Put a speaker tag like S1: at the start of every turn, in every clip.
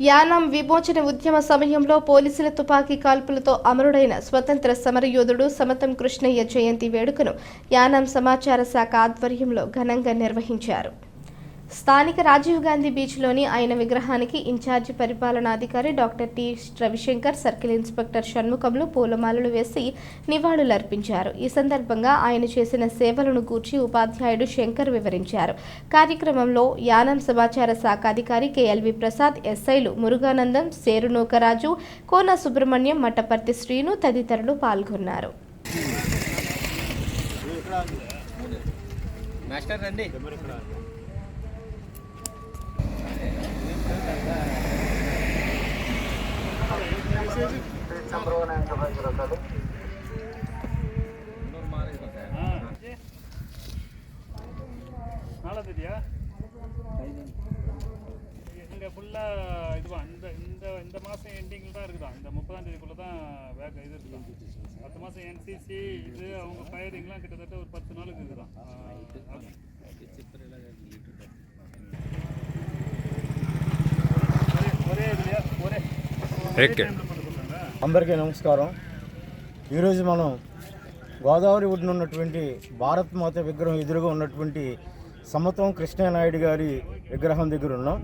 S1: యానాం విమోచన ఉద్యమ సమయంలో పోలీసుల తుపాకీ కాల్పులతో అమరుడైన స్వతంత్ర సమరయోధుడు సమతం కృష్ణయ్య జయంతి వేడుకను యానాం సమాచార శాఖ ఆధ్వర్యంలో ఘనంగా నిర్వహించారు. స్థానిక రాజీవ్ గాంధీ బీచ్లోని ఆయన విగ్రహానికి incharge పరిపాలనాధికారి doctor T Ravishankar circle inspector షణ్ముఖంలు పూలమాలలు వేసి నివాళులర్పించారు. ఈ సందర్భంగా ఆయన చేసిన సేవలను గూర్చి ఉపాధ్యాయుడు శంకర్ వివరించారు. కార్యక్రమంలో యానం సమాచార శాఖ అధికారి కెఎల్వి ప్రసాద్ ఎస్ఐలు మురుగానందం సేరునూకరాజు కోన సుబ్రహ్మణ్యం మట్టపర్తి శ్రీను తదితరులు పాల్గొన్నారు.
S2: మాస్టర్ రండి.
S3: நாலாந்தேதியா? இங்கே ஃபுல்லாக இதுவா இந்த இந்த இந்த மாதம் எண்டிங்கில் தான் இருக்குதா? இந்த முப்பதாம் தேதிக்குள்ளே தான் வேக இது இருக்குதா? பத்து மாதம் என்சிசி இது அவங்க ஃபயரிங்லாம் கிட்டத்தட்ட ஒரு பத்து நாளுக்கு இருக்குதான்
S4: అందరికీ నమస్కారం. ఈరోజు మనం గోదావరి ఒడ్డున ఉన్నటువంటి భారత్ మాత విగ్రహం ఎదురుగా ఉన్నటువంటి సమతం కృష్ణానాయుడు గారి విగ్రహం దగ్గర ఉన్నాం.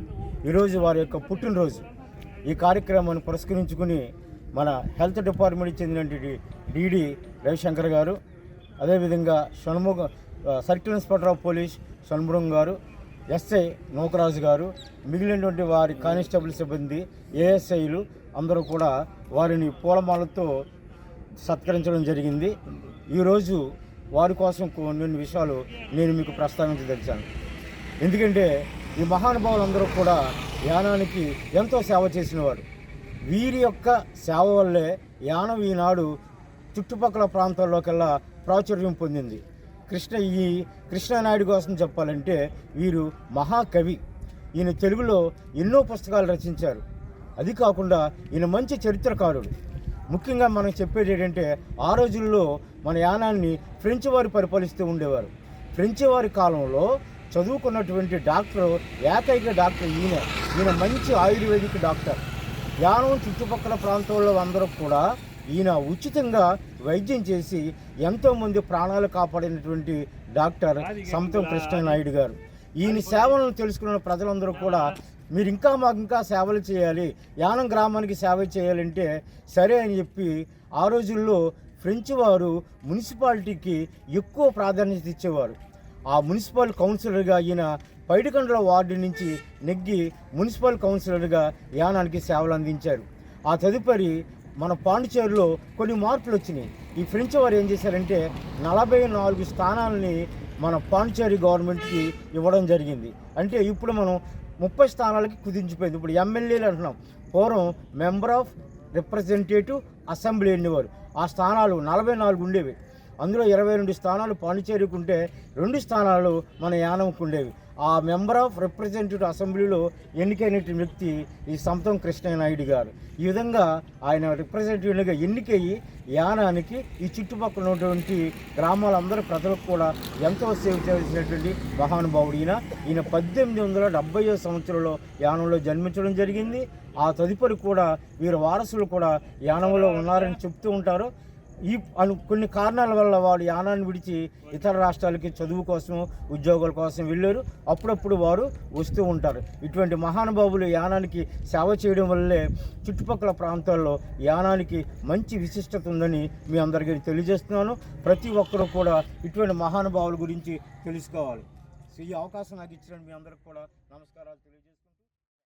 S4: ఈరోజు వారి యొక్క పుట్టినరోజు. ఈ కార్యక్రమాన్ని పురస్కరించుకుని మన హెల్త్ డిపార్ట్మెంట్కి చెందినటువంటి డిడి రవిశంకర్ గారు అదేవిధంగా Shanmukha circle inspector of police Shanmukham గారు ఎస్ఐ నూకరాజు గారు మిగిలినటువంటి వారి కానిస్టేబుల్ సిబ్బంది ఏఎస్ఐలు అందరూ కూడా వారిని పూలమాలతో సత్కరించడం జరిగింది. ఈరోజు వారి కోసం కొన్ని విషయాలు నేను మీకు ప్రస్తావించదలిచాను. ఎందుకంటే ఈ మహానుభావులందరూ కూడా యానానికి ఎంతో సేవ చేసినవారు. వీరి యొక్క సేవ వల్లే యానం ఈనాడు చుట్టుపక్కల ప్రాంతాల్లోకెల్లా ప్రాచుర్యం పొందింది. కృష్ణ ఈ కృష్ణానాయుడు కోసం చెప్పాలంటే వీరు మహాకవి. ఈయన తెలుగులో ఎన్నో పుస్తకాలు రచించారు. అది కాకుండా ఈయన మంచి చరిత్రకారుడు. ముఖ్యంగా మనం చెప్పేది ఏంటంటే ఆ రోజుల్లో మన యానాన్ని ఫ్రెంచ్ వారు పరిపాలిస్తూ ఉండేవారు. ఫ్రెంచ్ వారి కాలంలో చదువుకున్నటువంటి డాక్టర్ ఏకైక డాక్టర్ ఈయన. ఈయన మంచి ఆయుర్వేదిక్ డాక్టర్. యానం చుట్టుపక్కల ప్రాంతాల్లో అందరూ కూడా ఈయన ఉచితంగా వైద్యం చేసి ఎంతోమంది ప్రాణాలు కాపాడినటువంటి డాక్టర్ సమతం కృష్ణనాయుడు గారు. ఈయన సేవలను తెలుసుకున్న ప్రజలందరూ కూడా మీరు ఇంకా మాకు ఇంకా సేవలు చేయాలి యానం గ్రామానికి సేవ చేయాలంటే సరే అని చెప్పి ఆ రోజుల్లో ఫ్రెంచ్ వారు మున్సిపాలిటీకి ఎక్కువ ప్రాధాన్యత ఇచ్చేవారు. ఆ మున్సిపల్ కౌన్సిలర్గా ఈయన పైడికండ్ల వార్డు నుంచి నెగ్గి మున్సిపల్ కౌన్సిలర్గా యానానికి సేవలు అందించారు. ఆ తదుపరి మన పాండిచేరిలో కొన్ని మార్పులు వచ్చినాయి. ఈ ఫ్రెంచ్ వారు ఏం చేశారంటే నలభై నాలుగు స్థానాలని మన పాండిచేరి గవర్నమెంట్కి ఇవ్వడం జరిగింది. అంటే ఇప్పుడు మనం ముప్పై స్థానాలకి కుదించిపోయింది. ఇప్పుడు ఎమ్మెల్యేలు అంటున్నాం. పూర్వం మెంబర్ ఆఫ్ రిప్రజెంటేటివ్ అసెంబ్లీ అనేవారు. ఆ స్థానాలు నలభై నాలుగు ఉండేవి. అందులో ఇరవై రెండు స్థానాలు పాండిచేరికుంటే రెండు స్థానాలు మన యానంకు ఉండేవి ఆ మెంబర్ ఆఫ్ రిప్రజెంటేటివ్ అసెంబ్లీలో ఎన్నికైన వ్యక్తి ఈ సమతం కృష్ణనాయుడు గారు. ఈ విధంగా ఆయన రిప్రజెంటేటివ్గా ఎన్నికయ్యి యానానికి ఈ చుట్టుపక్కల ఉన్నటువంటి గ్రామాలందరూ ప్రజలకు కూడా ఎంతో సేవ చేసినటువంటి మహానుభావుడు ఈయన. ఈయన పద్దెనిమిది వందల డెబ్బైవ సంవత్సరంలో యానంలో జన్మించడం జరిగింది. ఆ తదుపరి కూడా వీరు వారసులు కూడా యానంలో ఉన్నారని చెప్తూ ఉంటారు. ఈ అను కొన్ని కారణాల వల్ల వాళ్ళు యానాన్ని విడిచి ఇతర రాష్ట్రాలకి చదువు కోసం ఉద్యోగాల కోసం వెళ్ళారు. అప్పుడప్పుడు వారు వస్తూ ఉంటారు. ఇటువంటి మహానుభావులు యానానికి సేవ చేయడం వల్లే చుట్టుపక్కల ప్రాంతాల్లో యానానికి మంచి విశిష్టత ఉందని మీ అందరికీ తెలియజేస్తున్నాను. ప్రతి ఒక్కరూ కూడా ఇటువంటి మహానుభావుల గురించి తెలుసుకోవాలి. సో ఈ అవకాశం నాకు ఇచ్చిన మీ అందరికి కూడా నమస్కారాలు తెలియజేస్తున్నాను.